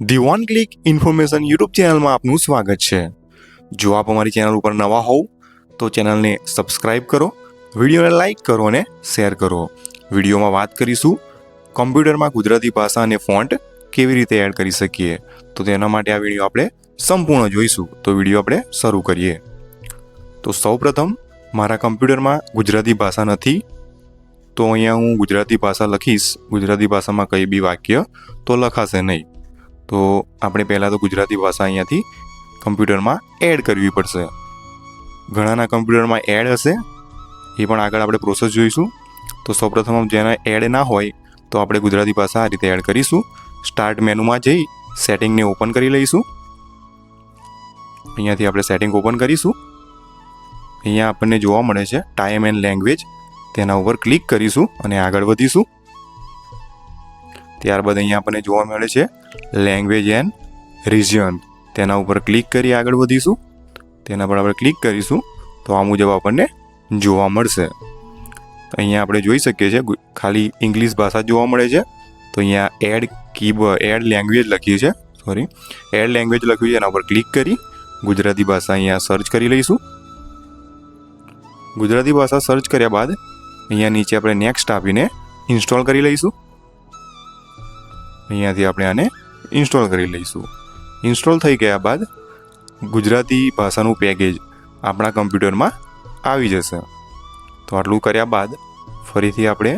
The one click information YouTube ચેનલમાં આપનું સ્વાગત છે. જો આપ અમારી ચેનલ ઉપર નવા હોવ, તો ચેનલને સબસ્ક્રાઇબ કરો, વિડીયોને લાઇક કરો અને શેર કરો. વિડીયોમાં વાત કરીશું કમ્પ્યુટરમાં ગુજરાતી ભાષા અને ફોન્ટ કેવી રીતે એડ કરી શકીએ. તો તેના માટે આ વીડિયો આપણે સંપૂર્ણ જોઈશું. તો વીડિયો આપણે શરૂ કરીએ. તો સૌપ્રથમ, મારા કમ્પ્યુટરમાં ગુજરાતી ભાષા નથી, તો અહીંયા હું ગુજરાતી ભાષા લખીશ. ગુજરાતી ભાષામાં કંઈ બી વાક્ય તો લખાશે નહીં. તો આપણે પહેલાં તો ગુજરાતી ભાષા અહીંયાથી કમ્પ્યુટરમાં એડ કરવી પડશે. ઘણાના કમ્પ્યુટરમાં એડ હશે, એ પણ આગળ આપણે પ્રોસેસ જોઈશું. તો સૌપ્રથમ જેના એડ ના હોય, તો આપણે ગુજરાતી ભાષા આ રીતે એડ કરીશું. સ્ટાર્ટ મેનુમાં જઈ સેટિંગને ઓપન કરી લઈશું. અહીંયાથી આપણે સેટિંગ ઓપન કરીશું. અહીંયા આપણને જોવા મળે છે ટાઈમ એન્ડ લેંગ્વેજ તેના ઉપર ક્લિક કરીશું અને આગળ વધીશું. ત્યારબાદ અહીંયા આપણને જોવા મળે છે લેંગ્વેજ એન્ડ રિજિયન તેના ઉપર ક્લિક કરી આગળ વધીશું. તેના પર આપણે ક્લિક કરીશું, તો આ મુજબ આપણને જોવા મળશે. અહીંયા આપણે જોઈ શકીએ છીએ ખાલી ઇંગ્લિશ ભાષા જોવા મળે છે. તો અહીંયા એડ કીબ એડ લેંગ્વેજ લખ્યું છે સોરી એડ લેંગ્વેજ લખ્યું છે, એના ઉપર ક્લિક કરી ગુજરાતી ભાષા અહીંયા સર્ચ કરી લઈશું. ગુજરાતી ભાષા સર્ચ કર્યા બાદ અહીંયા નીચે આપણે નેક્સ્ટ આપીને ઇન્સ્ટોલ કરી લઈશું. અહીંયાથી આપણે આને ઇન્સ્ટોલ કરી લઈશું. ઇન્સ્ટોલ થઈ ગયા બાદ ગુજરાતી ભાષાનું પેકેજ આપણા કમ્પ્યુટરમાં આવી જશે. તો આટલું કર્યા બાદ ફરીથી આપણે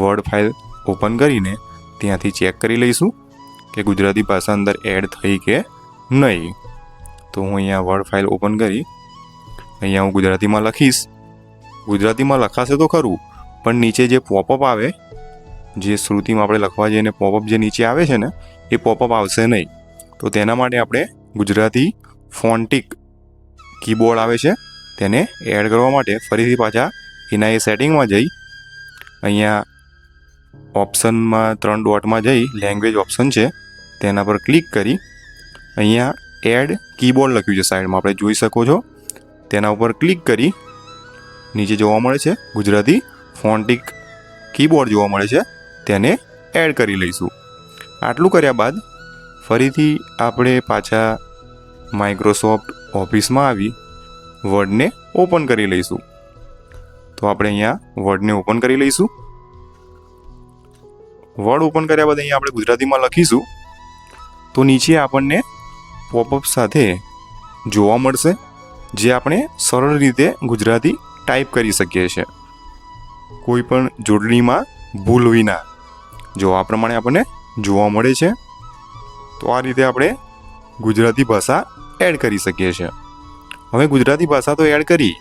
વર્ડ ફાઇલ ઓપન કરીને ત્યાંથી ચેક કરી લઈશું કે ગુજરાતી ભાષા અંદર એડ થઈ કે નહીં. તો હું અહીંયા વર્ડ ફાઇલ ઓપન કરી અહીંયા હું ગુજરાતીમાં લખીશ. ગુજરાતીમાં લખાશે તો ખરું, પણ નીચે જે પોપઅપ આવે જે શ્રુતિમાં આપણે લખવા જઈને પોપઅપ જે નીચે આવે છે ને, એ પોપઅપ આવશે નહીં. તો તેના માટે આપણે ગુજરાતી ફોન્ટિક કીબોર્ડ આવે છે, તેને એડ કરવા માટે ફરીથી પાછા એના એ સેટિંગમાં જઈ, અહીંયા ઓપ્શનમાં ત્રણ ડોટમાં જઈ લેંગ્વેજ ઓપ્શન છે, તેના પર ક્લિક કરી, અહીંયા એડ કીબોર્ડ લખ્યું છે સાઈડમાં, આપણે જોઈ શકો છો. તેના ઉપર ક્લિક કરી, નીચે જોવા મળે છે, ગુજરાતી ફોન્ટિક કીબોર્ડ જોવા મળે છે. તેને એડ કરી લઈશું. આટલું કર્યા બાદ ફરીથી આપણે પાછા માઇક્રોસોફ્ટ ઓફિસમાં આવી વર્ડને ઓપન કરી લઈશું. તો આપણે અહીંયા વર્ડને ઓપન કરી લઈશું. વર્ડ ઓપન કર્યા બાદ અહીંયા આપણે ગુજરાતીમાં લખીશું. તો નીચે આપણને પોપઅપ સાથે જોવા મળશે, જે આપણે સરળ રીતે ગુજરાતી ટાઈપ કરી શકીએ છીએ. કોઈ પણ જોડણીમાં ભૂલ વિના. જો આ પ્રમાણે આપણને જોવા મળે છે, તો આ રીતે આપણે ગુજરાતી ભાષા એડ કરી શકીએ છીએ. હવે ગુજરાતી ભાષા તો એડ કરી,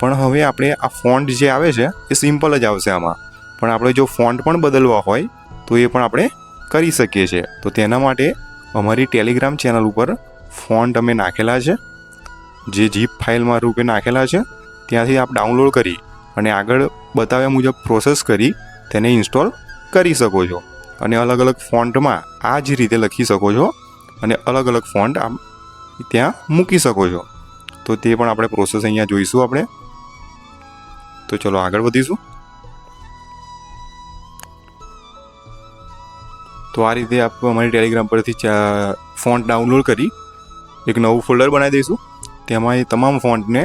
પણ હવે આપણે આ ફોન્ટ જે આવે છે, એ સિમ્પલ જ આવશે આમાં. પણ આપણે જો ફોન્ટ પણ બદલવા હોય, તો એ પણ આપણે કરી શકીએ છીએ. તો તેના માટે અમારી ટેલિગ્રામ ચેનલ ઉપર ફોન્ટ અમે નાખેલા છે, જે જીપ ફાઇલમાં રૂપે નાખેલા છે, ત્યાંથી આપ ડાઉનલોડ કરી અને આગળ બતાવ્યા મુજબ પ્રોસેસ કરી, તેને ઇન્સ્ટોલ કરી શકો છો. અને અલગ અલગ ફોન્ટમાં આ જ રીતે લખી શકો છો. અને અલગ અલગ ફોન્ટ આમ ત્યાં મૂકી શકો છો. તો તે પણ આપણે પ્રોસેસ અહીંયા જોઈશું આપણે. તો ચલો આગળ વધીશું. તો આ રીતે આપ અમારી ટેલિગ્રામ પરથી ફોન્ટ ડાઉનલોડ કરી એક નવું ફોલ્ડર બનાવી દઈશું. તેમાં એ તમામ ફોન્ટને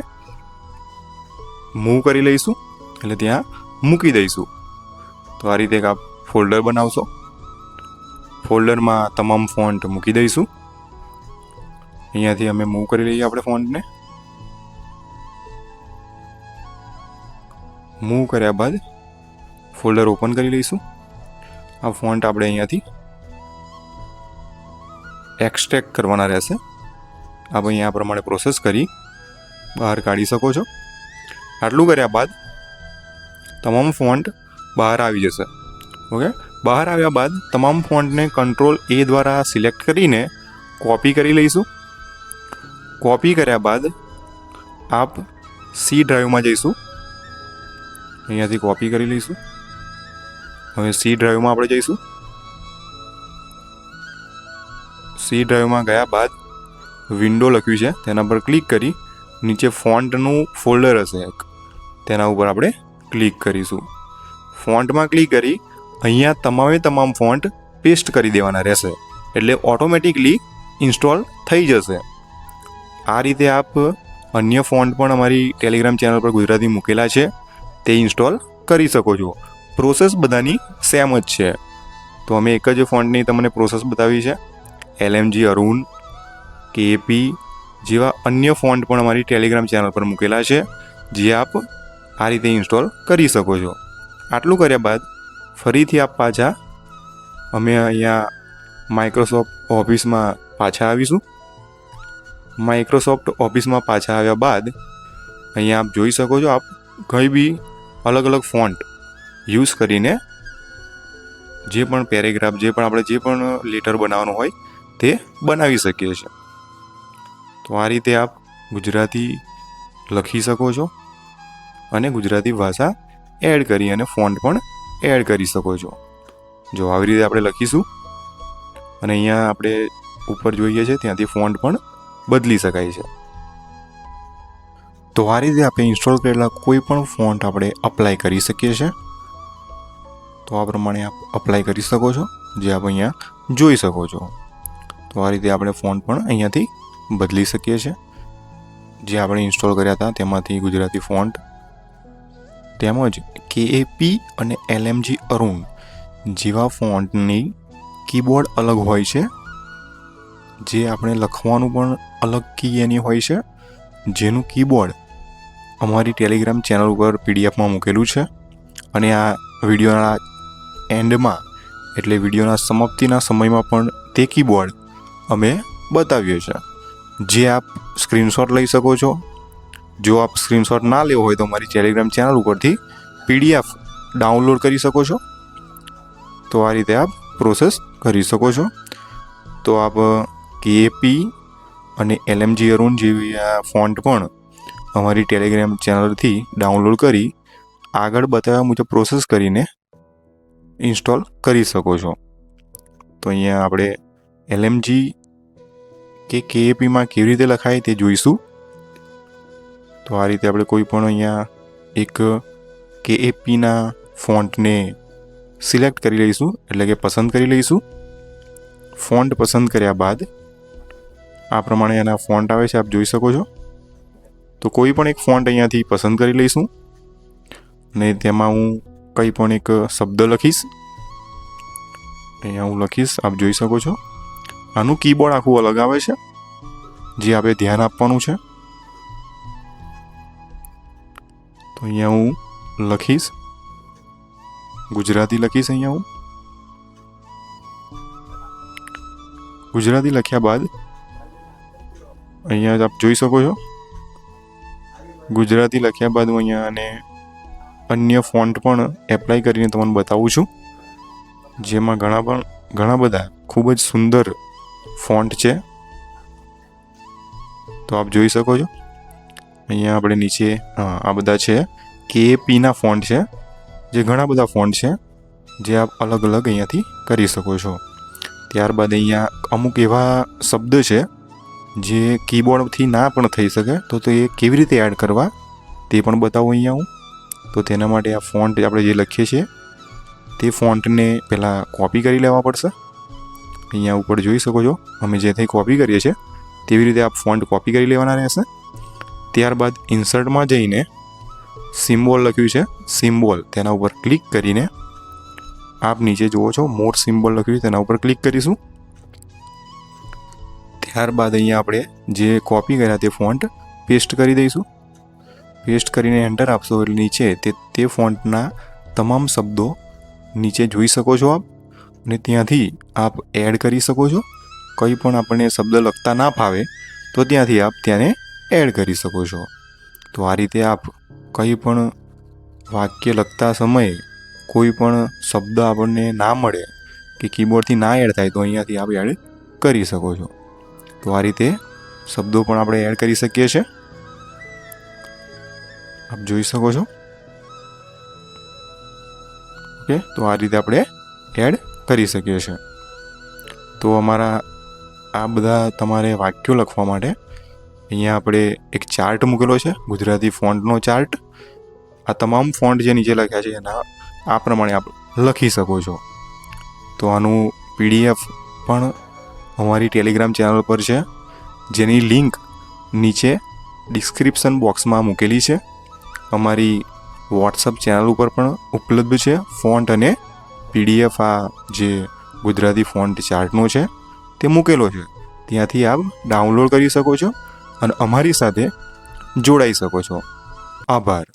મૂવ કરી લઈશું. એટલે ત્યાં મૂકી દઈશું. તો આ રીતે આપ ફોલ્ડર બનાવશો? ફોલ્ડરમાં તમામ ફોન્ટ મૂકી દઈશું. અહીંયાથી અમે મૂવ કરી લઈએ આપણે ફોન્ટને. મૂવ કર્યા બાદ ફોલ્ડર ઓપન કરી લઈશું. આ ફોન્ટ આપણે અહીંયાથી એક્સટ્રેક્ટ કરવાના રહેશે. આપ અહીંયા આ પ્રમાણે પ્રોસેસ કરી બહાર કાઢી શકો છો. આટલું કર્યા બાદ તમામ ફોન્ટ બહાર આવી જશે. ઓકે? બહાર આવ્યા બાદ તમામ ફોન્ટને કંટ્રોલ એ દ્વારા સિલેક્ટ કરીને કોપી કરી લઈશું. કોપી કર્યા બાદ આપ સી ડ્રાઈવમાં જઈશું. અહીંયાથી કોપી કરી લઈશું. હવે સી ડ્રાઈવમાં આપણે જઈશું. સી ડ્રાઈવમાં ગયા બાદ વિન્ડો લખ્યું છે. તેના પર ક્લિક કરી નીચે ફોન્ટનું ફોલ્ડર હશે એક. તેના ઉપર આપણે ક્લિક કરીશું. ફોન્ટમાં ક્લિક કરી અહીંયા તમામે તમામ ફોન્ટ પેસ્ટ કરી દેવાના રહેશે. એટલે ઓટોમેટિકલી ઇન્સ્ટોલ થઈ જશે. આ રીતે આપ અન્ય ફોન્ટ પણ અમારી ટેલિગ્રામ ચેનલ પર ગુજરાતી મૂકેલા છે. તે ઇન્સ્ટોલ કરી શકો છો. પ્રોસેસ બધાની સેમ જ છે. તો અમે એક જ ફોન્ટની તમને પ્રોસેસ બતાવી છે. એલએમજી અરુણ કેપી જેવા અન્ય ફોન્ટ પણ અમારી ટેલિગ્રામ ચેનલ પર મૂકેલા છે. જે આપ આ રીતે ઇન્સ્ટોલ કરી શકો છો. આટલું કર્યા બાદ ફરીથી આપ પાછા. અમે અહીંયા માઇક્રોસોફ્ટ ઓફિસમાં પાછા આવીશું. માઇક્રોસોફ્ટ ઓફિસમાં પાછા આવ્યા બાદ અહીંયા આપ જોઈ શકો છો આપ કંઈ બી અલગ અલગ ફોન્ટ યુઝ કરીને જે પણ પેરેગ્રાફ, જે પણ આપણે જે પણ લેટર બનાવવાનું હોય તે બનાવી શકીએ છીએ. તો આ રીતે આપ ગુજરાતી લખી શકો છો અને ગુજરાતી ભાષા એડ કરી અને ફોન્ટ પણ એડ કરી શકો છો. જો આવી રીતે આપણે લખીશું, અને અહીંયા આપણે ઉપર જોઈએ છે, ત્યાંથી ફોન્ટ પણ બદલી શકાય છે. તો આ રીતે આપણે ઇન્સ્ટોલ કરેલા કોઈ પણ ફોન્ટ આપણે અપ્લાય કરી શકીએ છીએ તો આ પ્રમાણે આપ અપ્લાય કરી શકો છો, જે આપ અહીંયા જોઈ શકો છો. તો આ રીતે આપણે ફોન્ટ પણ અહીંયાથી બદલી શકીએ છીએ જે આપણે ઇન્સ્ટોલ કર્યા હતા, તેમાંથી ગુજરાતી ફોન્ટ તેમજ કેએપી અને એલએમજી અરુણ જેવા ફોન્ટની કીબોર્ડ અલગ હોય છે. જે આપણે લખવાનું પણ અલગ કી એની હોય છે. જેનું કીબોર્ડ અમારી ટેલિગ્રામ ચેનલ ઉપર પીડીએફમાં મૂકેલું છે. અને આ વિડીયોના એન્ડમાં એટલે વિડીયોના સમાપ્તિના સમયમાં પણ તે કીબોર્ડ અમે બતાવીએ છે જે આપ સ્ક્રીનશોટ લઈ શકો છો. જો આપ સ્ક્રીનશોટ ના લેવો હોય તો મારી ટેલિગ્રામ ચેનલ ઉપરથી પીડીએફ ડાઉનલોડ કરી શકો છો. તો આ રીતે આપ પ્રોસેસ કરી શકો છો. તો આપ કેપી અને એલએમજી અરુણ જેવી આ ફોન્ટ પણ અમારી ટેલિગ્રામ ચેનલથી ડાઉનલોડ કરી આગળ બતાવ્યા મુજબ પ્રોસેસ કરીને ઇન્સ્ટોલ કરી શકો છો. તો અહીંયા આપણે એલએમજી કે કેએપીમાં કેવી રીતે લખાય તે જોઈશું. તો આ રીતે આપણે કોઈ પણ અહીંયા એક કેએપીના ફોન્ટને સિલેક્ટ કરી લઈશું, એટલે કે પસંદ કરી લઈશું. ફોન્ટ પસંદ કર્યા બાદ આ પ્રમાણે એના ફોન્ટ આવે છે, આપ જોઈ શકો છો. તો કોઈ પણ એક ફોન્ટ અહીંયાથી પસંદ કરી લઈશું. અને તેમાં હું કંઈ પણ એક શબ્દ લખીશ. અહીંયા હું લખીશ, આપ જોઈ શકો છો. આનું કીબોર્ડ આખું અલગ આવે છે, જે આપણે ધ્યાન આપવાનું છે. તો અહીંયા હું લખીશ. ગુજરાતી લખીશ અહીંયા હું. ગુજરાતી લખ્યા બાદ અહીંયા આપ જોઈ શકો છો. ગુજરાતી લખ્યા બાદ હું અહીંયા અને અન્ય ફોન્ટ પણ એપ્લાય કરીને તમને બતાવું છું. જેમાં ઘણા પણ, ઘણા બધા ખૂબ જ સુંદર ફોન્ટ છે. તો આપ જોઈ શકો છો. અહીંયા આપણે નીચે આ બધા છે. કેપીના ફોન્ટ છે, જે ઘણા બધા ફોન્ટ છે, જે આપ અલગ અલગ અહીંયાથી કરી શકો છો. ત્યારબાદ અહીંયા અમુક એવા શબ્દ છે, જે કીબોર્ડથી ના પણ થઈ શકે, તો તો કેવી રીતે એડ કરવા તે પણ બતાવું અહીંયા હું. તો તેના માટે આ ફોન્ટ આપણે જે લખીએ છીએ, તે ફોન્ટને પહેલાં કોપી કરી લેવા પડશે. અહીંયા ઉપર જોઈ શકો છો, અમે જેથી કોપી કરીએ છીએ, તેવી રીતે આ ફોન્ટ કોપી કરી લેવાના રહેશે. ત્યારબાદ ઇન્સર્ટમાં જઈને સિમ્બોલ લખ્યું છે, સિમ્બોલ. તેના ઉપર ક્લિક કરીને આપ નીચે જુઓ છો, મોર સિમ્બોલ લખ્યું છે, તેના ઉપર ક્લિક કરીશું. ત્યારબાદ અહીંયા આપણે જે કોપી કર્યા તે ફોન્ટ પેસ્ટ કરી દઈશું. પેસ્ટ કરીને એન્ટર આપશો એટલે નીચે તે તે ફોન્ટના તમામ શબ્દો નીચે જોઈ શકો છો આપ. અને ત્યાંથી આપ એડ કરી શકો છો. કંઈ પણ આપણને શબ્દ લખતા ના ફાવે, તો ત્યાંથી આપ ત્યાંને એડ કરી શકો છો. તો આ રીતે આપ કંઈ પણ વાક્ય લખતા સમયે કોઈ પણ શબ્દ આપણને ના મળે કે કીબોર્ડથી ના એડ થાય, તો અહીંયાથી આપ એડ કરી શકો છો. તો આ રીતે શબ્દો પણ આપણે એડ કરી શકીએ છીએ. આપ જોઈ શકો છો. ઓકે, તો આ રીતે આપણે એડ કરી શકીએ છીએ. તો અમારા આ બધા તમારે વાક્યો લખવા માટે અહીંયા આપણે એક ચાર્ટ મૂકેલો છે, ગુજરાતી ફોન્ટનો ચાર્ટ. આ તમામ ફોન્ટ જે નીચે લખ્યા છે એના આ પ્રમાણે આપ લખી શકો છો. તો આનું પીડીએફ પણ અમારી ટેલિગ્રામ ચેનલ પર છે. જેની લિંક નીચે ડિસ્ક્રિપ્શન બોક્સમાં મૂકેલી છે. અમારી વોટ્સઅપ ચેનલ ઉપર પણ ઉપલબ્ધ છે ફોન્ટ અને પીડીએફ આ જે ગુજરાતી ફોન્ટ ચાર્ટનો છે તે મૂકેલો છે. ત્યાંથી આપ ડાઉનલોડ કરી શકો છો. અને અમારી સાથે જોડાઈ શકો છો. આભાર.